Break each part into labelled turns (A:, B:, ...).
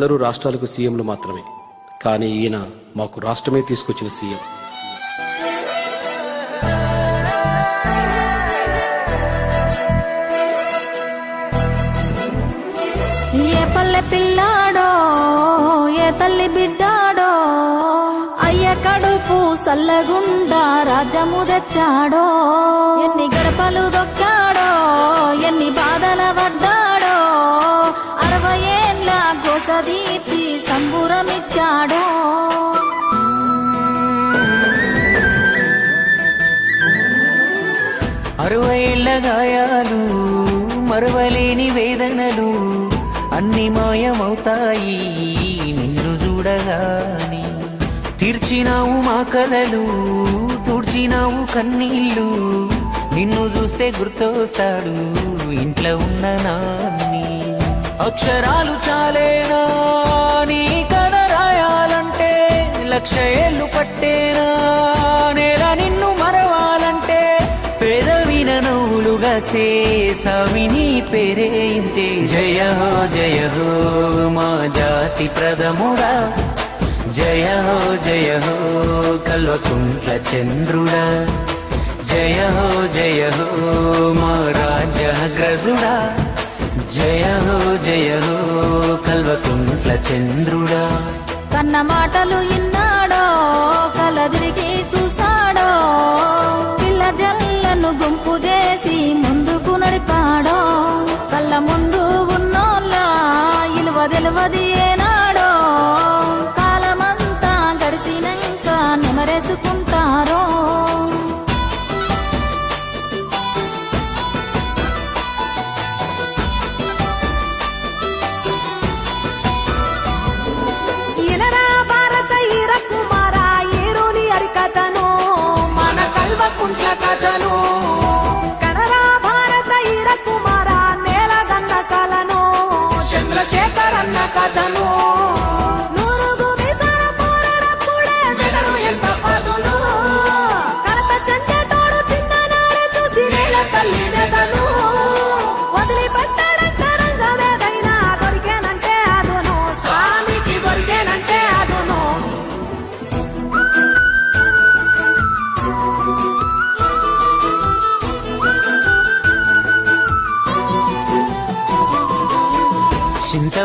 A: అందరూ రాష్ట్రాలకు సీఎంలు మాత్రమే. కానీ ఈయన మాకు రాష్ట్రమే తీసుకొచ్చిన సీఎం.
B: ఏ పల్లె పిల్లాడో ఏ తల్లి బిడ్డాడో అయ్య కడుపు సల్లగుండా రాజము తెచ్చాడో ఎన్ని గడపలు దొక్కా ఔషధీచి సంబురమిచ్చాడో.
C: అరవైళ్ళ గాయాలు మరవలేని వేదనలు అన్ని మాయమవుతాయి నిన్ను చూడగాని. తీర్చినావు మా కలలు తుడిచినావు కన్నీళ్ళు నిన్ను చూస్తే గుర్తొస్తాడు ఇంట్లో ఉన్న నాన్న అక్షరాలు చాలేనా? నీ కథ రాయాలంటే లక్ష ఏళ్ళు పట్టేనా? నేల నిన్ను మరవాలంటే పెదవిన నవ్వులుగా సేసవిని పేరే ఇంతే. జయ హో జయ హో మా జాతి ప్రథముడా. జయ హో జయ హో కల్వకుంట్ల చంద్రుడా. జయ హో జయ హో మా రాజగ్రజుడా జయ హో జయ హో కల్వకుంట్ల చంద్రుడా.
B: కన్న మాటలు ఇన్నాడో కలదిరిగి చూసాడో పిల్ల జల్లను గుంపు చేసి ముందుకు నడిపాడో. కళ్ళ ముందు ఉన్నోళ్ళ ఇలువ తెలువది ఏనాడో. కాలమంతా గడిచినాక నిమరేసుకుంటారో.
D: కథను. కనరా భారత ఈర కుమార నేలదన్న కలను. చంద్రశేఖర్ అన్న కథను.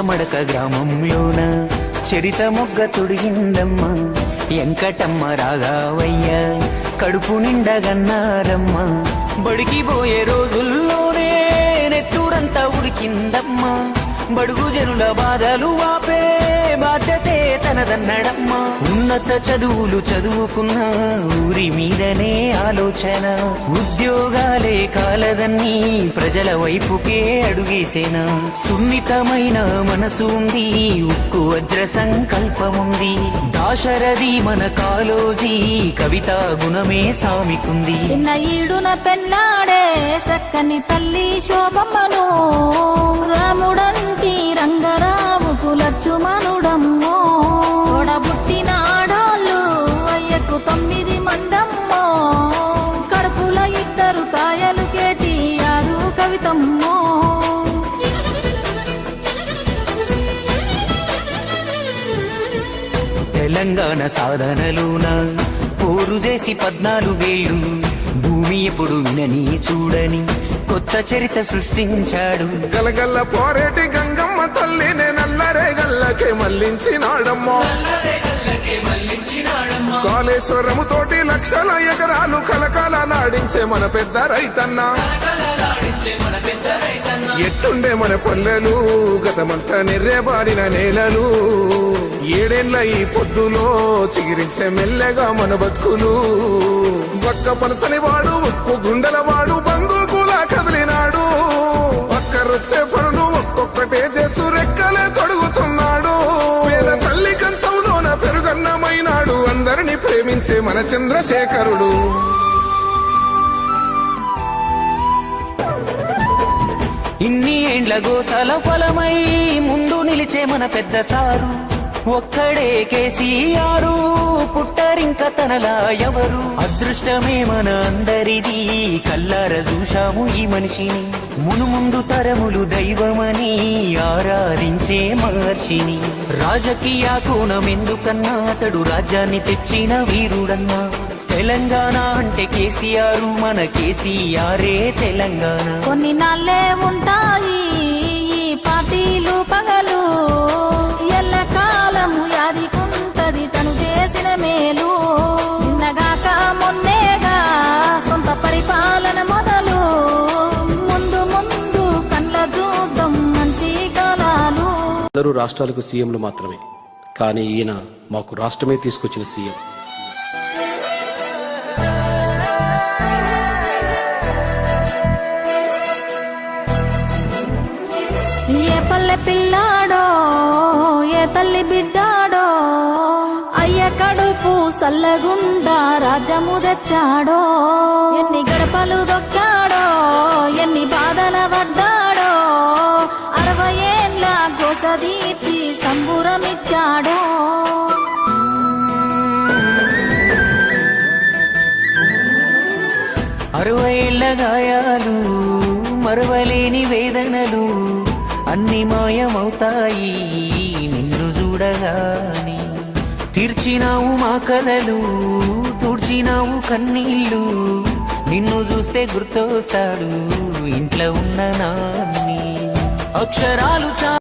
C: మడక గ్రామంలోన చరిత మొగ్గ తొడిగిందమ్మ. ఎంకటమ్మ రాగావయ్య కడుపు నిండగన్నారమ్మ బడికి పోయే రోజుల్లోనే నెత్తూరంతా ఉడికిందమ్మా. బడుగు జనుల బాధలు వాపే బాధ్యతే తనదన్నడమ్మ. ఉన్నత చదువులు చదువుకున్న ఊరి మీదనే ఆలోచన. ఉద్యోగాలే కాలదన్నీ ప్రజల వైపుకే అడుగేసేన. సున్నితమైన మనసు ఉంది ఉక్కు వజ్ర సంకల్పముంది. దాశరథి మన కాలోజీ కవిత గుణమే సామికుంది.
B: చిన్న ఈడున పెన్నాడే సక్కని తల్లి శోభమ్మను
C: తెలంగాణ సాధనలోన పోరు చేసి పద్నాలుగేళ్ళు భూమి ఎప్పుడు వినని చూడని కొత్త చరిత సృష్టించాడు.
E: గలగల్ల పోరేటి గంగమ్మ తల్లినే నల్లరే గల్లకే మళ్ళించినాడమ్మా కాళేశ్వరము తోటి లక్షల ఎకరాలు కలకాల నాడించే మన పెద్ద రైతన్న. ఎట్టుండే మన పల్లెలు గతమంతా నిర్రేబారిన నేలలు. ఏడేళ్ళ ఈ పొద్దులో చిగిరించే మెల్లగా మన బతుకులు. ఒక్క పలసని వాడు ఉక్కు గుండెల వాడు బందూకులా కదిలినాడు. ఒక్కరొచ్చే పనులు ఒక్కొక్కటే చేస్తూ రెక్కలే తొడుగు అందరిని మన చంద్రశేఖరుడు.
C: ఇన్ని ఏండ్ల గోసల ఫలమై ముందు నిలిచే మన పెద్ద సారు. ఒక్కడే కేసీఆరు పుట్టరింక తనలా ఎవరు? అదృష్టమే మన అందరిది కల్లార చూశాము ఈ మనిషిని. మునుముందు తరములు దైవమని ఆరాధించే మహర్షిని. రాజకీయ కోణం ఎందుకన్నా అతడు రాజ్యాన్ని తెచ్చిన వీరుడన్నా. తెలంగాణ అంటే కేసీఆర్ మన కేసీఆరే తెలంగాణ.
B: కొన్ని నాళ్ళే ఉంటాయి ఈ పార్టీలు పగలు.
A: అందరూ రాష్ట్రాలకు సీఎంలు మాత్రమే. కానీ ఈయన మాకు రాష్ట్రమే తీసుకొచ్చిన సీఎం.
B: ఏ పల్లె పిల్లాడో ఏ తల్లి బిడ్డాడో అయ్య కడుపు సల్లగుండా రాజము తెచ్చాడో. గోస తీర్చి సంబురమిచ్చాడో.
C: అరవైళ్ళ గాయాలు మరవలేని వేదనలు అన్ని మాయమవుతాయి నిన్ను చూడగాని. తీర్చినావు మా కలలు తుడిచినావు కన్నీళ్ళు నిన్ను చూస్తే గుర్తొస్తాడు ఇంట్లో ఉన్న నాన్ని. అక్షరాలు చా